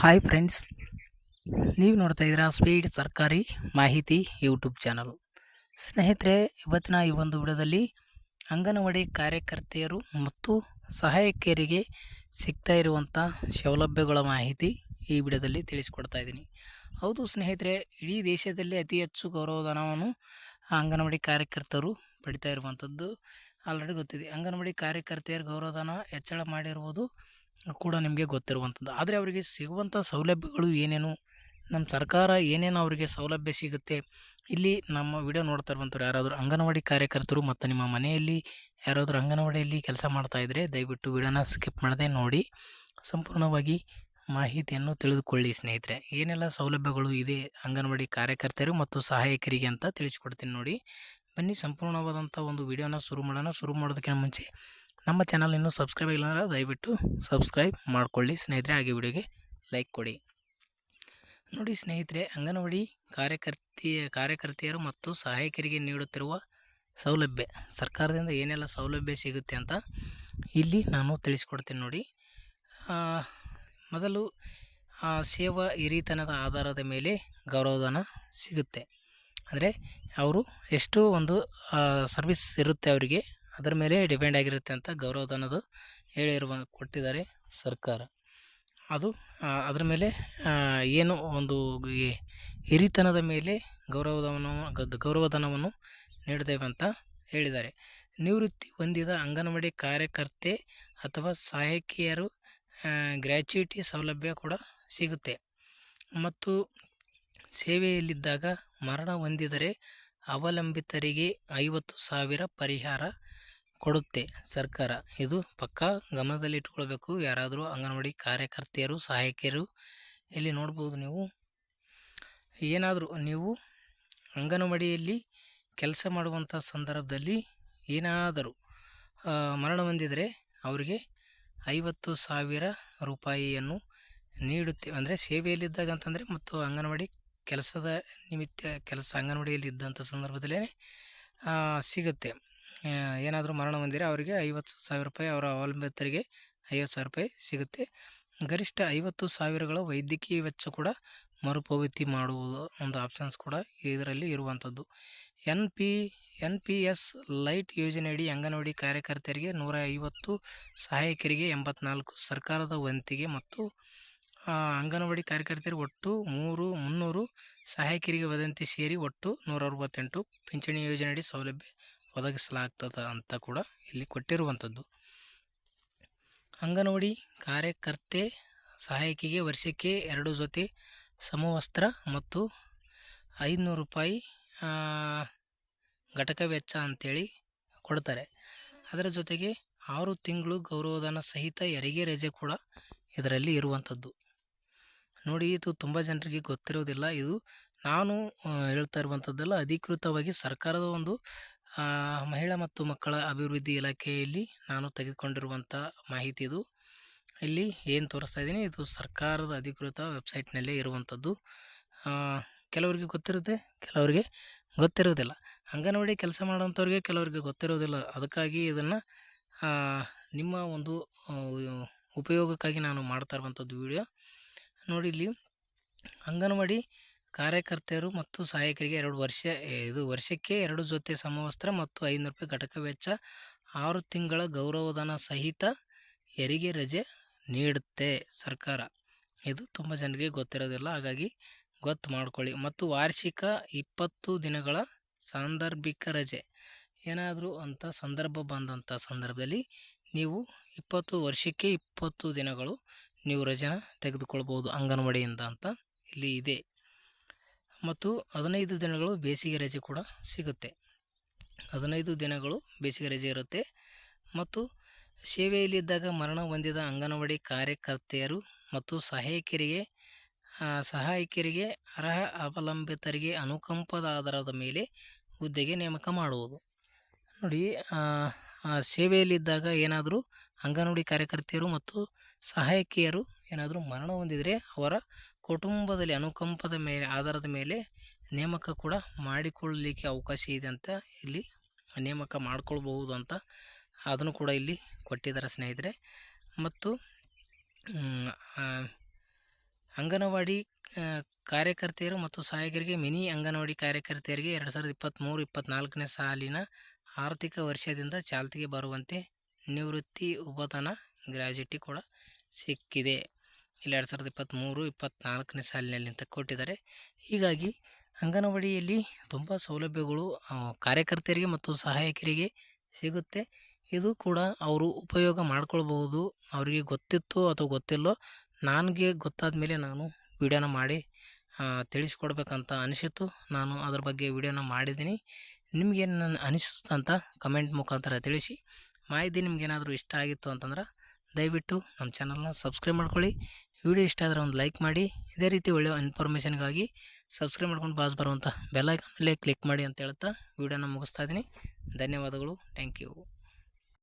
Hi friends ನೀವು ನೋಡ್ತಾ ಇದ್ದೀರಾ ಸ್ಪೀಡ್ ಸರ್ಕಾರಿ ಮಾಹಿತಿ ಯೂಟ್ಯೂಬ್ ಚಾನಲ್ ಸ್ನೇಹಿತರೆ, ಇವತ್ತಿನ ಈ ಒಂದು ವಿಡಿಯೋದಲ್ಲಿ ಅಂಗನವಾಡಿ ಕಾರ್ಯಕರ್ತೆಯರು ಮತ್ತು ಸಹಾಯಕಿಯರಿಗೆ ಸಿಗ್ತಾ ಇರುವಂಥ ಸೌಲಭ್ಯಗಳ ಮಾಹಿತಿ ಈ ವಿಡಿಯೋದಲ್ಲಿ ತಿಳಿಸ್ಕೊಡ್ತಾ ಇದ್ದೀನಿ. ಹೌದು ಸ್ನೇಹಿತರೆ, ಇಡೀ ದೇಶದಲ್ಲಿ ಅತಿ ಹೆಚ್ಚು ಗೌರವಧನವನ್ನು ಅಂಗನವಾಡಿ ಕಾರ್ಯಕರ್ತರು ಪಡಿತಾ ಇರುವಂಥದ್ದು ಆಲ್ರೆಡಿ ಗೊತ್ತಿದೆ. ಅಂಗನವಾಡಿ ಕಾರ್ಯಕರ್ತೆಯರು ಗೌರವಧನ ಹೆಚ್ಚಳ ಮಾಡಿರುವುದು ಕೂಡ ನಿಮಗೆ ಗೊತ್ತಿರುವಂಥದ್ದು. ಆದರೆ ಅವರಿಗೆ ಸಿಗುವಂಥ ಸೌಲಭ್ಯಗಳು ಏನೇನು? ನಮ್ಮ ಸರ್ಕಾರ ಏನೇನು ಅವರಿಗೆ ಸೌಲಭ್ಯ ಸಿಗುತ್ತೆ? ಇಲ್ಲಿ ನಮ್ಮ ವಿಡಿಯೋ ನೋಡ್ತಾ ಇರುವಂಥವ್ರು ಯಾರಾದರೂ ಅಂಗನವಾಡಿ ಕಾರ್ಯಕರ್ತರು ಮತ್ತು ನಿಮ್ಮ ಮನೆಯಲ್ಲಿ ಯಾರಾದರೂ ಅಂಗನವಾಡಿಯಲ್ಲಿ ಕೆಲಸ ಮಾಡ್ತಾಯಿದ್ರೆ ದಯವಿಟ್ಟು ವಿಡಿಯೋನ ಸ್ಕಿಪ್ ಮಾಡದೆ ನೋಡಿ. ಸಂಪೂರ್ಣವಾಗಿ ಮಾಹಿತಿಯನ್ನು ತಿಳಿದುಕೊಳ್ಳಿ ಸ್ನೇಹಿತರೆ. ಏನೆಲ್ಲ ಸೌಲಭ್ಯಗಳು ಇದೆ ಅಂಗನವಾಡಿ ಕಾರ್ಯಕರ್ತರು ಮತ್ತು ಸಹಾಯಕರಿಗೆ ಅಂತ ತಿಳಿಸ್ಕೊಡ್ತೀನಿ ನೋಡಿ. ಬನ್ನಿ, ಸಂಪೂರ್ಣವಾದಂಥ ಒಂದು ವಿಡಿಯೋನ ಶುರು ಮಾಡೋಣ. ಶುರು ಮಾಡೋದಕ್ಕಿಂತ ಮುಂಚೆ ನಮ್ಮ ಚಾನಲ್ ಇನ್ನೂ ಸಬ್ಸ್ಕ್ರೈಬ್ ಇಲ್ಲ ಅಂದ್ರೆ ದಯವಿಟ್ಟು ಸಬ್ಸ್ಕ್ರೈಬ್ ಮಾಡಿಕೊಳ್ಳಿ. ಸ್ನೇಹಿತರೆ, ಹಾಗೆ ವಿಡಿಯೋಗೆ ಲೈಕ್ ಕೊಡಿ. ನೋಡಿ ಸ್ನೇಹಿತರೆ, ಅಂಗನವಾಡಿ ಕಾರ್ಯಕರ್ತಿ, ಕಾರ್ಯಕರ್ತೆಯರು ಮತ್ತು ಸಹಾಯಕರಿಗೆ ನೀಡುತ್ತಿರುವ ಸೌಲಭ್ಯ, ಸರ್ಕಾರದಿಂದ ಏನೆಲ್ಲ ಸೌಲಭ್ಯ ಸಿಗುತ್ತೆ ಅಂತ ಇಲ್ಲಿ ನಾನು ತಿಳಿಸ್ಕೊಡ್ತೀನಿ ನೋಡಿ. ಮೊದಲು ಸೇವಾ ಹಿರಿತನದ ಆಧಾರದ ಮೇಲೆ ಗೌರವಧನ ಸಿಗುತ್ತೆ. ಅಂದರೆ, ಅವರು ಎಷ್ಟು ಒಂದು ಸರ್ವಿಸ್ ಇರುತ್ತೆ ಅವರಿಗೆ. ಅದರ ಮೇಲೆ ಡಿಪೆಂಡ್ ಆಗಿರುತ್ತೆ ಅಂತ ಗೌರವಧನದು ಹೇಳಿರುವ, ಕೊಟ್ಟಿದ್ದಾರೆ ಸರ್ಕಾರ. ಅದು ಅದರ ಮೇಲೆ ಏನು ಒಂದು ಹಿರಿತನದ ಮೇಲೆ ಗೌರವಧನವನ್ನು ಗೌರವಧನವನ್ನು ನೀಡುತ್ತೇವೆ ಅಂತ ಹೇಳಿದ್ದಾರೆ. ನಿವೃತ್ತಿ ಹೊಂದಿದ ಅಂಗನವಾಡಿ ಕಾರ್ಯಕರ್ತೆ ಅಥವಾ ಸಹಾಯಕಿಯರು ಗ್ರ್ಯಾಚ್ಯುಟಿ ಸೌಲಭ್ಯ ಕೂಡ ಸಿಗುತ್ತೆ. ಮತ್ತು ಸೇವೆಯಲ್ಲಿದ್ದಾಗ ಮರಣ ಹೊಂದಿದರೆ ಅವಲಂಬಿತರಿಗೆ ಐವತ್ತು ಸಾವಿರ ಪರಿಹಾರ ಕೊಡುತ್ತೆ ಸರ್ಕಾರ. ಇದು ಪಕ್ಕಾ ಗಮನದಲ್ಲಿಟ್ಟುಕೊಳ್ಬೇಕು. ಯಾರಾದರೂ ಅಂಗನವಾಡಿ ಕಾರ್ಯಕರ್ತೆಯರು, ಸಹಾಯಕಿಯರು ಇಲ್ಲಿ ನೋಡ್ಬೋದು ನೀವು? ಏನಾದರೂ ನೀವು ಅಂಗನವಾಡಿಯಲ್ಲಿ ಕೆಲಸ ಮಾಡುವಂಥ ಸಂದರ್ಭದಲ್ಲಿ ಏನಾದರೂ ಮರಣ ಹೊಂದಿದರೆ ಅವರಿಗೆ ಐವತ್ತು ಸಾವಿರ ರೂಪಾಯಿಯನ್ನು ನೀಡುತ್ತೆ. ಅಂದರೆ ಸೇವೆಯಲ್ಲಿದ್ದಾಗ ಅಂತಂದರೆ ಮತ್ತು ಅಂಗನವಾಡಿ ಕೆಲಸದ ನಿಮಿತ್ತ, ಕೆಲಸ ಅಂಗನವಾಡಿಯಲ್ಲಿ ಇದ್ದಂಥ ಸಂದರ್ಭದಲ್ಲೇ ಸಿಗುತ್ತೆ. ಏನಾದರೂ ಮರಣ ಹೊಂದಿರೆ ಅವರಿಗೆ ಐವತ್ತು ಸಾವಿರ ರೂಪಾಯಿ ಅವರ ಅವಲಂಬಿತರಿಗೆ ಐವತ್ತು ಸಾವಿರ ರೂಪಾಯಿ ಸಿಗುತ್ತೆ. ಗರಿಷ್ಠ ಐವತ್ತು ಸಾವಿರಗಳ ವೈದ್ಯಕೀಯ ವೆಚ್ಚ ಕೂಡ ಮರುಪಾವತಿ ಮಾಡುವುದು ಒಂದು ಆಪ್ಷನ್ಸ್ ಕೂಡ ಇದರಲ್ಲಿ ಇರುವಂಥದ್ದು. N P N P S lite ಯೋಜನೆಯಡಿ ಅಂಗನವಾಡಿ ಕಾರ್ಯಕರ್ತರಿಗೆ ನೂರ ಐವತ್ತು ಸಹಾಯಕರಿಗೆ ಎಂಬತ್ನಾಲ್ಕು, ಸರ್ಕಾರದ ವಂತಿಗೆ ಮತ್ತು ಅಂಗನವಾಡಿ ಕಾರ್ಯಕರ್ತರಿಗೆ ಒಟ್ಟು ಮೂರು, ಮುನ್ನೂರು ಸಹಾಯಕರಿಗೆ ವದಂತಿ ಸೇರಿ ಒಟ್ಟು ನೂರ ಅರವತ್ತೆಂಟು ಪಿಂಚಣಿ ಯೋಜನೆಯಡಿ ಸೌಲಭ್ಯ ಒದಗಿಸಲಾಗ್ತದೆ ಅಂತ ಕೂಡ ಇಲ್ಲಿ ಕೊಟ್ಟಿರುವಂಥದ್ದು. ಅಂಗನವಾಡಿ ಕಾರ್ಯಕರ್ತೆ ಸಹಾಯಕಿಗೆ ವರ್ಷಕ್ಕೆ ಎರಡು ಜೊತೆ ಸಮವಸ್ತ್ರ ಮತ್ತು ಐದುನೂರು ರೂಪಾಯಿ ಘಟಕ ವೆಚ್ಚ ಅಂಥೇಳಿ ಕೊಡ್ತಾರೆ. ಅದರ ಜೊತೆಗೆ ಆರು ತಿಂಗಳು ಗೌರವಧನ ಸಹಿತ ಎರಿಗೆ ರಜೆ ಕೂಡ ಇದರಲ್ಲಿ ಇರುವಂಥದ್ದು. ನೋಡಿ ಇದು ತುಂಬ ಜನರಿಗೆ ಗೊತ್ತಿರೋದಿಲ್ಲ. ಇದು ನಾನು ಹೇಳ್ತಾ ಇರುವಂಥದ್ದೆಲ್ಲ ಅಧಿಕೃತವಾಗಿ ಸರ್ಕಾರದ ಒಂದು ಮಹಿಳಾ ಮತ್ತು ಮಕ್ಕಳ ಅಭಿವೃದ್ಧಿ ಇಲಾಖೆಯಲ್ಲಿ ನಾನು ತೆಗೆದುಕೊಂಡಿರುವಂಥ ಮಾಹಿತಿ ಇದು. ಇಲ್ಲಿ ಏನು ತೋರಿಸ್ತಾ ಇದ್ದೀನಿ, ಇದು ಸರ್ಕಾರದ ಅಧಿಕೃತ ವೆಬ್ಸೈಟ್ನಲ್ಲೇ ಇರುವಂಥದ್ದು. ಕೆಲವರಿಗೆ ಗೊತ್ತಿರುತ್ತೆ, ಕೆಲವರಿಗೆ ಗೊತ್ತಿರೋದಿಲ್ಲ. ಅಂಗನವಾಡಿ ಕೆಲಸ ಮಾಡುವಂಥವ್ರಿಗೆ ಕೆಲವರಿಗೆ ಗೊತ್ತಿರೋದಿಲ್ಲ. ಅದಕ್ಕಾಗಿ ಇದನ್ನು ನಿಮ್ಮ ಒಂದು ಉಪಯೋಗಕ್ಕಾಗಿ ನಾನು ಮಾಡ್ತಾ ಇರುವಂಥದ್ದು ವಿಡಿಯೋ. ನೋಡಿ ಇಲ್ಲಿ, ಅಂಗನವಾಡಿ ಕಾರ್ಯಕರ್ತೆಯರು ಮತ್ತು ಸಹಾಯಕರಿಗೆ ಎರಡು ವರ್ಷ ಇದು ವರ್ಷಕ್ಕೆ ಎರಡು ಜೊತೆ ಸಮವಸ್ತ್ರ ಮತ್ತು ಐನೂರು ರೂಪಾಯಿ ಘಟಕ ವೆಚ್ಚ, ಆರು ತಿಂಗಳ ಗೌರವಧನ ಸಹಿತ ಹೆರಿಗೆ ರಜೆ ನೀಡುತ್ತೆ ಸರ್ಕಾರ. ಇದು ತುಂಬ ಜನರಿಗೆ ಗೊತ್ತಿರೋದಿಲ್ಲ, ಹಾಗಾಗಿ ಗೊತ್ತು ಮಾಡ್ಕೊಳ್ಳಿ. ಮತ್ತು ವಾರ್ಷಿಕ ಇಪ್ಪತ್ತು ದಿನಗಳ ಸಾಂದರ್ಭಿಕ ರಜೆ. ಏನಾದರೂ ಅಂಥ ಸಂದರ್ಭ ಬಂದಂಥ ಸಂದರ್ಭದಲ್ಲಿ ನೀವು ಇಪ್ಪತ್ತು ವರ್ಷಕ್ಕೆ ಇಪ್ಪತ್ತು ದಿನಗಳು ನೀವು ರಜೆನ ತೆಗೆದುಕೊಳ್ಬೋದು ಅಂಗನವಾಡಿಯಿಂದ ಅಂತ ಇಲ್ಲಿ ಇದೆ. ಮತ್ತು ಹದಿನೈದು ದಿನಗಳು ಬೇಸಿಗೆ ರಜೆ ಕೂಡ ಸಿಗುತ್ತೆ. ಹದಿನೈದು ದಿನಗಳು ಬೇಸಿಗೆ ರಜೆ ಇರುತ್ತೆ. ಮತ್ತು ಸೇವೆಯಲ್ಲಿದ್ದಾಗ ಮರಣ ಹೊಂದಿದ ಅಂಗನವಾಡಿ ಕಾರ್ಯಕರ್ತೆಯರು ಮತ್ತು ಸಹಾಯಕಿಯರಿಗೆ ಸಹಾಯಕರಿಗೆ ಅರ್ಹ ಅವಲಂಬಿತರಿಗೆ ಅನುಕಂಪದ ಆಧಾರದ ಮೇಲೆ ಹುದ್ದೆಗೆ ನೇಮಕ ಮಾಡುವುದು. ನೋಡಿ ಸೇವೆಯಲ್ಲಿದ್ದಾಗ ಏನಾದರೂ ಅಂಗನವಾಡಿ ಕಾರ್ಯಕರ್ತೆಯರು ಮತ್ತು ಸಹಾಯಕಿಯರು ಏನಾದರೂ ಮರಣ ಹೊಂದಿದರೆ ಅವರ ಕುಟುಂಬದಲ್ಲಿ ಅನುಕಂಪದ ಮೇಲೆ, ಆಧಾರದ ಮೇಲೆ ನೇಮಕ ಕೂಡ ಮಾಡಿಕೊಳ್ಳಲಿಕ್ಕೆ ಅವಕಾಶ ಇದೆ ಅಂತ ಇಲ್ಲಿ ನೇಮಕ ಮಾಡಿಕೊಳ್ಬಹುದು ಅಂತ ಅದನ್ನು ಕೂಡ ಇಲ್ಲಿ ಕೊಟ್ಟಿದ್ದಾರೆ ಸ್ನೇಹಿತರೆ. ಮತ್ತು ಅಂಗನವಾಡಿ ಕಾರ್ಯಕರ್ತೆಯರು ಮತ್ತು ಸಹಾಯಕರಿಗೆ, ಮಿನಿ ಅಂಗನವಾಡಿ ಕಾರ್ಯಕರ್ತೆಯರಿಗೆ ಎರಡು ಸಾವಿರದ ಇಪ್ಪತ್ತ್ಮೂರು ಇಪ್ಪತ್ತ್ನಾಲ್ಕನೇ ಸಾಲಿನ ಆರ್ಥಿಕ ವರ್ಷದಿಂದ ಚಾಲ್ತಿಗೆ ಬರುವಂತೆ ನಿವೃತ್ತಿ ಉಪತನ ಗ್ರ್ಯಾಜುಟಿ ಕೂಡ ಸಿಕ್ಕಿದೆ. ಇಲ್ಲಿ ಎರಡು ಸಾವಿರದ ಇಪ್ಪತ್ತ್ಮೂರು ಇಪ್ಪತ್ತ್ನಾಲ್ಕನೇ ಸಾಲಿನಲ್ಲಿ ಅಂತ ಕೊಟ್ಟಿದ್ದಾರೆ. ಹೀಗಾಗಿ ಅಂಗನವಾಡಿಯಲ್ಲಿ ತುಂಬ ಸೌಲಭ್ಯಗಳು ಕಾರ್ಯಕರ್ತರಿಗೆ ಮತ್ತು ಸಹಾಯಕರಿಗೆ ಸಿಗುತ್ತೆ. ಇದು ಕೂಡ ಅವರು ಉಪಯೋಗ ಮಾಡ್ಕೊಳ್ಬಹುದು. ಅವರಿಗೆ ಗೊತ್ತಿತ್ತು ಅಥವಾ ಗೊತ್ತಿಲ್ಲೋ ನನಗೆ ಗೊತ್ತಾದ ಮೇಲೆ ನಾನು ವಿಡಿಯೋನ ಮಾಡಿ ತಿಳಿಸ್ಕೊಡ್ಬೇಕಂತ ಅನಿಸಿತು ನಾನು ಅದ್ರ ಬಗ್ಗೆ ವಿಡಿಯೋನ ಮಾಡಿದ್ದೀನಿ. ನಿಮಗೇನು ಅನಿಸುತ್ತೆ ಅಂತ ಕಮೆಂಟ್ ಮುಖಾಂತರ ತಿಳಿಸಿ. ಮಾಹಿತಿ ನಿಮಗೇನಾದರೂ ಇಷ್ಟ ಆಗಿತ್ತು ಅಂತಂದ್ರೆ ದಯವಿಟ್ಟು ನಮ್ಮ ಚಾನಲ್ನ ಸಬ್ಸ್ಕ್ರೈಬ್ ಮಾಡ್ಕೊಳ್ಳಿ. ವಿಡಿಯೋ ಇಷ್ಟ ಆದರೆ ಒಂದು ಲೈಕ್ ಮಾಡಿ, ಇದೇ ರೀತಿ ಒಳ್ಳೆಯ ಇನ್ಫಾರ್ಮೇಷನ್ಗಾಗಿ ಸಬ್ಸ್ಕ್ರೈಬ್ ಮಾಡ್ಕೊಂಡು ಬಾಸ್ ಬರುವಂಥ ಬೆಲ್ಲೈಕನ್ ಕ್ಲಿಕ್ ಮಾಡಿ ಅಂತ ಹೇಳ್ತಾ ವಿಡಿಯೋನ ಮುಗಿಸ್ತಾ ಇದ್ದೀನಿ. ಧನ್ಯವಾದಗಳು. Thank you.